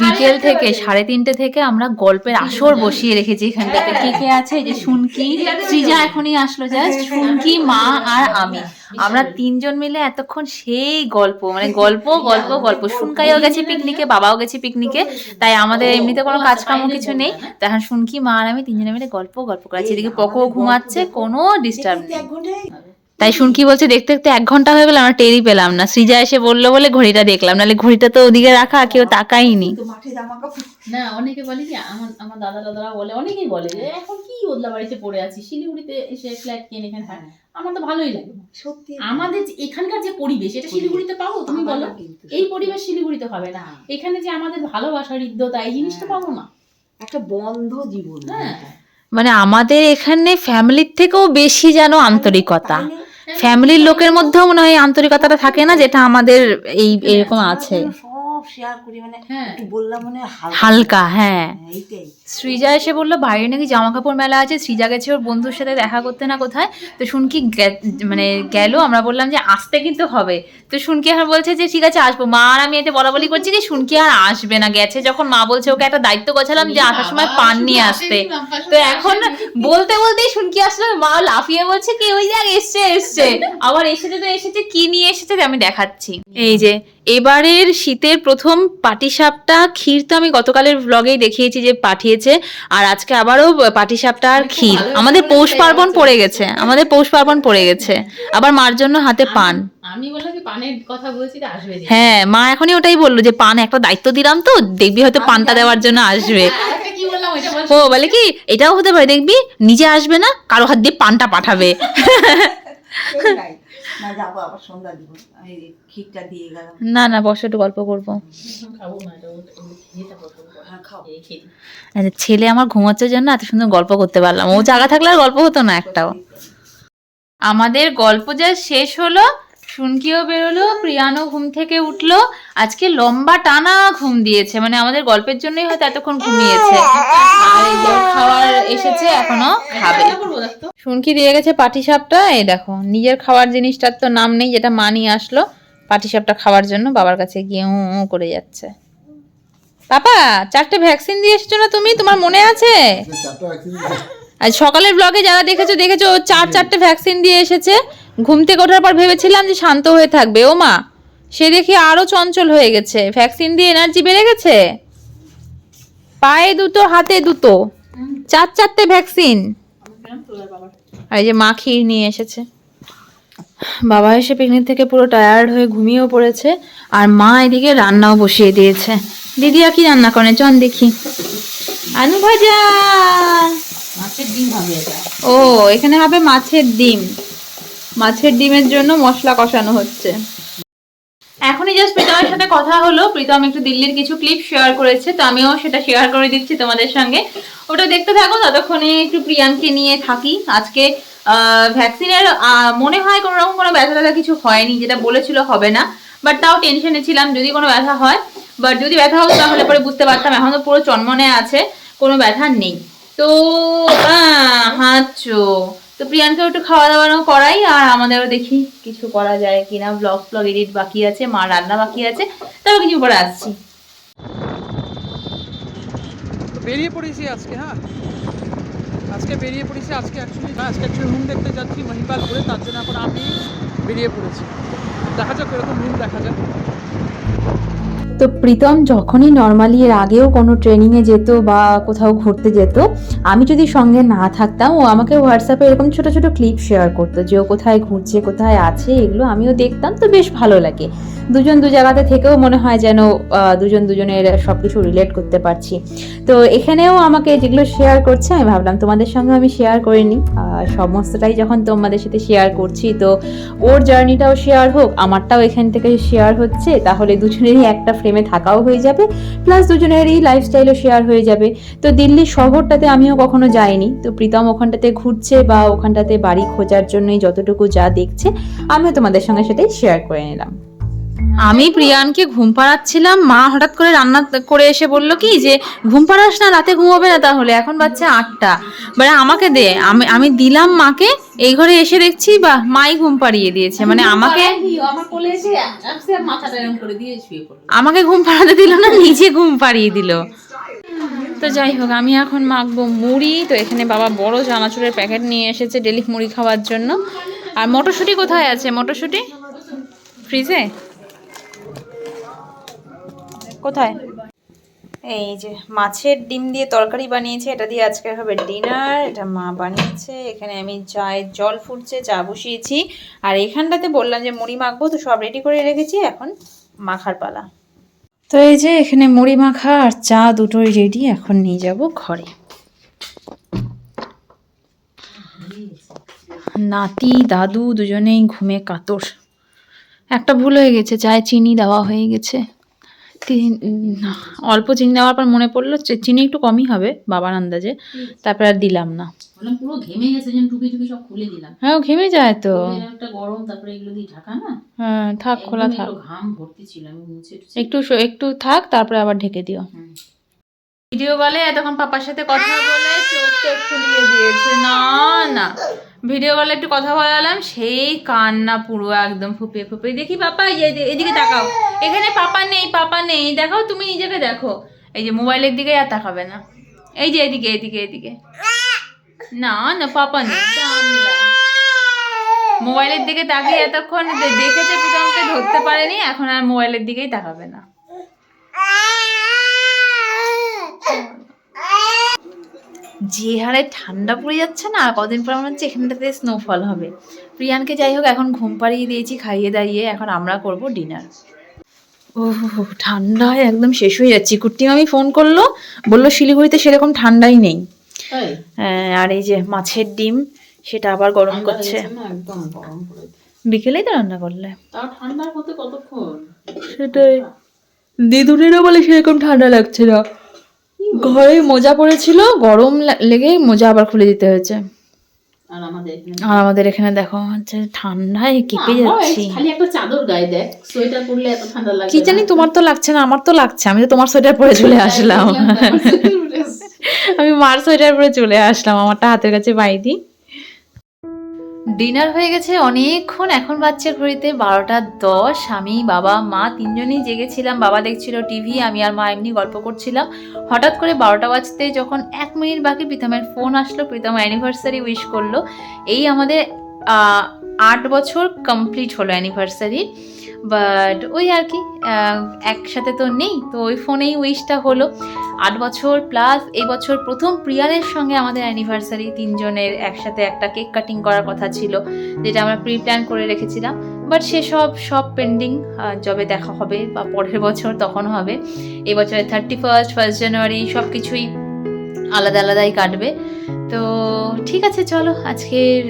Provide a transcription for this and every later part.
বিকেল থেকে সাড়ে তিনটে থেকে আমরা গল্পের আসর বসিয়ে রেখেছি এখানটাতে কে কে আছে? যে শুনকি সৃজা এখনই আসলো জাস্ট। শুনকি মা আর আমি। আমরা তিনজন মিলে এতক্ষণ সেই গল্প মানে গল্প গল্প গল্প। শুনকাইও গেছে পিকনিকে বাবাও গেছে পিকনিকে তাই আমাদের এমনিতে কোনো কাজকর্ম কিছু নেই। তখন শুনকি মা আর আমি তিনজনে মিলে গল্প গল্প করাচ্ছি। এদিকে পকো ঘুমাচ্ছে কোনো ডিস্টার্ব নেই। তাই শুনকি বলছে দেখতে দেখতে এক ঘণ্টা হয়ে গেল আমরা টেরই পেলাম না। সৃজা এসে বলল বলে ঘড়িটা দেখলাম। নাহলে ঘড়িটা তো ওদিকে রাখা কেউ তাকাইনি না। অনেকে বলে কি আমার আমার দাদা দাদারা বলে অনেকেই বলে যে এখন কি ওদলা বাড়িতে পড়ে আছি শিলিগুড়িতে এসে ফ্ল্যাট কিনে এখানে থাক। আমার তো ভালোই লাগে। সত্যি। আমাদের এখানকার যে পরিবেশ এটা শিলিগুড়িতে পাবো তুমি বলো? এই পরিবেশ শিলিগুড়িতে হবে না। এখানে যে আমাদের ভালোবাসার হৃদ্যতা এই জিনিসটা পাবো না। একটা বন্ধ জীবন। হ্যাঁ। মানে আমাদের এখানে ফ্যামিলির থেকেও বেশি যেন আন্তরিকতা? ফ্যামিলির লোকের মধ্যেও মনে হয় আন্তরিকতাটা থাকে না যেটা আমাদের এই এরকম আছে। সব শেয়ার করি মানে হ্যাঁ। একটু বললাম মানে হালকা। হ্যাঁ। হ্যাঁ, এইটাই। সৃজা এসে বলল বাইরে নাকি জামা কাপড় মেলা আছে? সৃজা গেছে ওর বন্ধুর সাথে দেখা করতে না কোথায়। তো শুনকি গে- মানে গেল আমরা বললাম যে আসতে কিন্তু হবে। তো শুনকি আর বলছে যে ঠিক আছে আসব। মা আর আমি এটা বলা বলি করছি কি শুনকি আর আসবে না। গেছে যখন মা বলছে ওকে একটা দায়িত্ব গোছালাম যে আসার সময় পান নিয়ে আসতে। তো এখন বলতে বলতেই শুনকি আসলে মা লাফিয়ে বলছে কি ওই দেখ এসছে এসছে। আবার এসেছে তো এসেছে কি নিয়ে এসেছে যে আমি দেখাচ্ছি। এই যে এবারের শীতের প্রথম পাটিসাপটা ক্ষীর তো আমি গতকালের ব্লগেই দেখিয়েছি যে পাঠিয়েছে আর আজকে আবারও পাটিসাপটা আর ক্ষীর। আমাদের পৌষ পার্বণ পড়ে গেছে আমাদের পৌষ পার্বণ পড়ে গেছে। আবার মার জন্য হাতে পান। আমি বললাম কি পানের কথা বলছি আসবে হ্যাঁ মা এখনই ওটাই বলল যে পান একটা দায়িত্ব দিলাম তো দেখবি হয়তো পানটা দেওয়ার জন্য আসবে। ও বলে কি এটাও হতে পারে দেখবি নিজে আসবে না কারও হাত দিয়ে পানটা পাঠাবে। না যাব আবার সন্ধ্যা দিব। আমি ক্ষীরটা দিয়ে গেলাম। না না বসে একটু গল্প করব। হ্যাঁ। আচ্ছা, ছেলে আমার ঘুমাচ্ছে জন্য এত সুন্দর গল্প করতে পারলাম। ও জায়গা থাকলে আর গল্প হতো না একটাও। আমাদের গল্প যা শেষ হলো শুনকিও বেরোলো প্রিয়ানো ঘুম থেকে উঠল। আজকে লম্বা টানা ঘুম দিয়েছে মানে আমাদের গল্পের জন্যই হয়তো এতক্ষণ ঘুমিয়েছে। আর এই খাবার এসেছে এখনও খাবে। শুনকি দিয়ে গেছে পাটিসাপটা এই দেখো নিজের খাওয়ার জিনিসটার তো নাম নেই যেটা মা নিয়ে আসলো। পাটিসাপটা খাওয়ার জন্য বাবার কাছে গিয়ে উ করে যাচ্ছে। পাপা চারটে ভ্যাকসিন দিয়ে এসেছ না তুমি? তোমার মনে আছে? আজ সকালের ব্লগে যারা দেখেছ দেখেছ চার চারটে ভ্যাকসিন দিয়ে এসেছে। ঘুম থেকে ওঠার পর ভেবেছিলাম যে শান্ত হয়ে থাকবে। ও মা সে দেখি আরও চঞ্চল হয়ে গেছে। ভ্যাকসিন দিয়ে এনার্জি বেড়ে গেছে? পায়ে দুটো হাতে দুটো। চার চারটে ভ্যাকসিন আর এই যে মা ক্ষীর নিয়ে এসেছে। বাবা এসে পিকনিক থেকে পুরো টায়ার্ড হয়ে ঘুমিয়েও পড়েছে। আর মা এদিকে রান্নাও বসিয়ে দিয়েছে। দিদি আর কি রান্না করে? চন দেখি। আলু ভাজা। মাছের ডিম হবে এটা। ও এখানে হবে মাছের ডিম। মাছের ডিমের জন্য মশলা কষানো হচ্ছে। এখনই জাস্ট প্রীতমের সাথে কথা হলো। প্রীতম একটু দিল্লির কিছু ক্লিপ শেয়ার করেছে, তো আমিও সেটা শেয়ার করে দিচ্ছি তোমাদের সঙ্গে। ওটা দেখতে থাকো, ততক্ষণে একটু প্রিয়াঙ্কে নিয়ে থাকি। আজকে ভ্যাকসিনের মনে হয় কোনো রকম কোনো ব্যথা ব্যথা কিছু হয়নি, যেটা বলেছিল হবে না। বাট তাও টেনশনে ছিলাম, যদি কোনো ব্যথা হয়। বাট যদি ব্যথা হতো তাহলে পরে বুঝতে পারতাম, এখন তো পুরো চনমনে আছে, কোনো ব্যথা নেই। তো হাঁচো তো প্রিয়ানকে একটু খাওয়া দাওয়ানো করাই, আর আমাদেরও দেখি কিছু করা যায় কিনা। ব্লগ ব্লগ এডিট বাকি আছে, মা রান্না বাকি আছে তবে কিছু পরে আসছি। বেরিয়ে পড়েছি আজকে হ্যাঁ? আজকে বেরিয়ে পড়েছি, আজকে অ্যাকচুয়ালি আজকে অ্যাকচুয়ালি রুম দেখতে যাচ্ছি মহিপাল করে তার জন্য এখন আমি বেরিয়ে পড়েছি। দেখা যাক এরকম রুম দেখা যাক তো প্রীতম যখনই নর্মালি এর আগেও কোনো ট্রেনিংয়ে যেত বা কোথাও ঘুরতে যেত, আমি যদি সঙ্গে না থাকতাম, ও আমাকে হোয়াটসঅ্যাপে এরকম ছোট ছোট ক্লিপ শেয়ার করতো যে ও কোথায় ঘুরছে, কোথায় আছে, এগুলো আমিও দেখতাম। তো বেশ ভালো লাগে। দুজন দু জায়গাতে থেকেও মনে হয় যেন দুজন দুজনের সব কিছু রিলেট করতে পারছি। তো এখানেও আমাকে যেগুলো শেয়ার করছে, আমি ভাবলাম তোমাদের সঙ্গে আমি শেয়ার করে নিই। সমস্তটাই যখন তোমাদের সাথে শেয়ার করছি, তো ওর জার্নিটাও শেয়ার হোক, আমারটাও এখান থেকে শেয়ার হচ্ছে, তাহলে দুজনেরই একটা ফ্রেমে থাকাও হয়ে যাবে প্লাস দুজনেরই লাইফস্টাইলও শেয়ার হয়ে যাবে। তো দিল্লি শহরটাতে আমিও কখনো যাইনি। তো প্রীতম ওখানটাতে ঘুরছে বা ওখানটাতে বাড়ি খোঁজার জন্যই যতটুকু যা দেখছে, আমিও তোমাদের সঙ্গে সেটাই শেয়ার করে নিলাম। আমি প্রিয়ানকে ঘুম পাড়াচ্ছিলাম। মা হঠাৎ করে রান্না করে এসে বলল কি যে ঘুম পাড়াস না রাতে ঘুমাবে না তাহলে এখন বাচ্চা আটটা। মানে আমাকে দে আমি আমি দিলাম মাকে এই ঘরে এসে দেখছি বা মাই ঘুম পাড়িয়ে দিয়েছে। মানে আমাকে আমাকে ঘুম পাড়াতে দিল না নিজে ঘুম পাড়িয়ে দিল। তো যাই হোক আমি এখন মাখবো মুড়ি। তো এখানে বাবা বড় চানাচুরের প্যাকেট নিয়ে এসেছে ডেলি মুড়ি খাওয়ার জন্য। আর মটরশুঁটি কোথায় আছে? মটরশুঁটি? ফ্রিজে? কোথায়? এই যে মাছের ডিম দিয়ে তরকারি বানিয়েছে, এটা দিয়ে আজকে হবে ডিনার এটা মা বানিয়েছে, এখানে আমি চায়ের জল ফুটছে, চা বসিয়েছি, আর এখানটাতে বললাম যে মুড়ি মাখবো, তো সব রেডি করে রেখেছি, এখন মাখার পালা। তো এই যে এখানে মুড়ি মাখা আর চা দুটোই রেডি এখন নিয়ে যাব ঘরে। নাতি, দাদু দুজনেই ঘুমে কাতর। একটা ভুল হয়ে গেছে, চায়ে চিনি দেওয়া হয়ে গেছে। অল্প চিনি দেওয়ার পর মনে পড়ল চিনি একটু কমই হবে বাবার আন্দাজে তারপর আর দিলাম না। পুরো ঘেমে গেছে যেন টুকি টুকি সব খুলে দিলাম। হ্যাঁ ও ঘেমে যায় তো। একটা গরম তারপরে এগুলো দিয়ে ঢাকা না? হ্যাঁ থাক খোলা থাক। একটু ঘাম ভর্তি ছিল আমি মুছে একটু একটু থাক তারপরে আবার ঢেকে দিও। ভিডিও বলে এতক্ষণ পাপার সাথে কথা বলে চোখ চোখ ফুলিয়ে দিয়েছে। না না। ভিডিও কলে একটু কথা বলালাম, সেই কান্না পুরো একদম ফুপিয়ে ফুপিয়ে। দেখি পাপা এদিকে তাকাও। এখানে পাপা নেই পাপা নেই। দেখাও, তুমি নিজেকে দেখো। এই যে মোবাইলের দিকে আর তাকাবে না। এই যে এদিকে এদিকে এদিকে। না না, পাপা নেই। মোবাইলের দিকে তাকিয়ে এতক্ষণ দেখেছে প্রীতমকে, ধরতে পারেনি, এখন আর মোবাইলের দিকেই তাকাবে না। যে হারে ঠান্ডা পড়ে যাচ্ছে না কদিন পর মনে হচ্ছে এখানটাতে স্নোফল হবে। প্রিয়ানকে যাই হোক এখন ঘুম পাড়িয়ে দিয়েছি খাইয়ে দাইয়ে এখন আমরা করব ডিনার ও ঠান্ডায় একদম শেষ হয়ে যাচ্ছি। কুট্টি মামি ফোন করল বলল শিলিগুড়িতে সেরকম ঠান্ডাই নেই। হ্যাঁ, আর এই যে মাছের ডিম সেটা আবার গরম করছে। বিকেলেই তো রান্না করলে। সেটাই। দিদুনেরও বলে সেরকম ঠান্ডা লাগছে না। ঘরে মোজা পড়েছিল গরম লেগে মোজা আবার খুলে দিতে হয়েছে। আর আমাদের এখানে দেখো হচ্ছে ঠান্ডায় কেঁপে যাচ্ছি। খালি একটা চাদর গায়ে দেখ সোয়েটার পরলে এত ঠান্ডা লাগে কি জানি তোমার তো লাগছে না আমার তো লাগছে আমি তো তোমার সোয়েটার পরে চলে আসলাম। আমি মার সোয়েটার পরে চলে আসলাম আমারটা হাতের কাছে বাইদি ডিনার হয়ে গেছে অনেকক্ষণ, এখন বাচ্চার ঘড়িতে বারোটা দশ। আমি, বাবা, মা তিনজনেই জেগেছিলাম। বাবা দেখছিল টিভি, আমি আর মা এমনি গল্প করছিলাম। হঠাৎ করে বারোটা বাজতে যখন এক মিনিট বাকি প্রীতমের ফোন আসলো, প্রীতম অ্যানিভার্সারি উইশ করল। এই আমাদের আট বছর কমপ্লিট হলো অ্যানিভার্সারি বাট ওই আর কি একসাথে তো নেই, তো ওই ফোনেই উইশটা হলো। আট বছর প্লাস এই বছর প্রথম প্রিয়ারের সঙ্গে আমাদের অ্যানিভার্সারি তিনজনের একসাথে একটা কেক কাটিং করার কথা ছিল, যেটা আমরা প্রি প্ল্যান করে রেখেছিলাম। বাট সেসব সব পেন্ডিং যবে দেখা হবে বা পরের বছর তখন হবে। এই বছরের থার্টি ফার্স্ট ফার্স্ট জানুয়ারি সব কিছুই আলাদা আলাদাই কাটবে। তো ঠিক আছে, চলো আজকের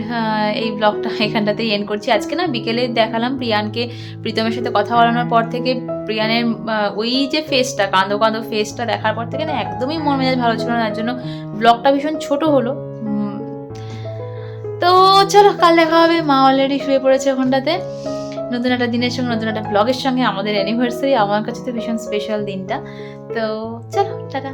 এই ব্লগটা এখানটাতেই এন্ড করছি। আজকে না বিকেলে দেখালাম প্রিয়ানকে। প্রীতমের সাথে কথা বলানোর পর থেকে প্রিয়ানের ওই যে ফেসটা কাঁদো কাঁদো ফেসটা দেখার পর থেকে না একদমই মন মেজাজ ভালো ছিল না। তার জন্য ব্লগটা ভীষণ ছোট হলো। তো চলো, কাল দেখা হবে। মা অলরেডি শুয়ে পড়েছে ওখানটাতে। নতুন একটা দিনের সঙ্গে, নতুন একটা ব্লগের সঙ্গে আমাদের অ্যানিভার্সারি আমার কাছে তো ভীষণ স্পেশাল দিনটা। তো চলো, টাটা।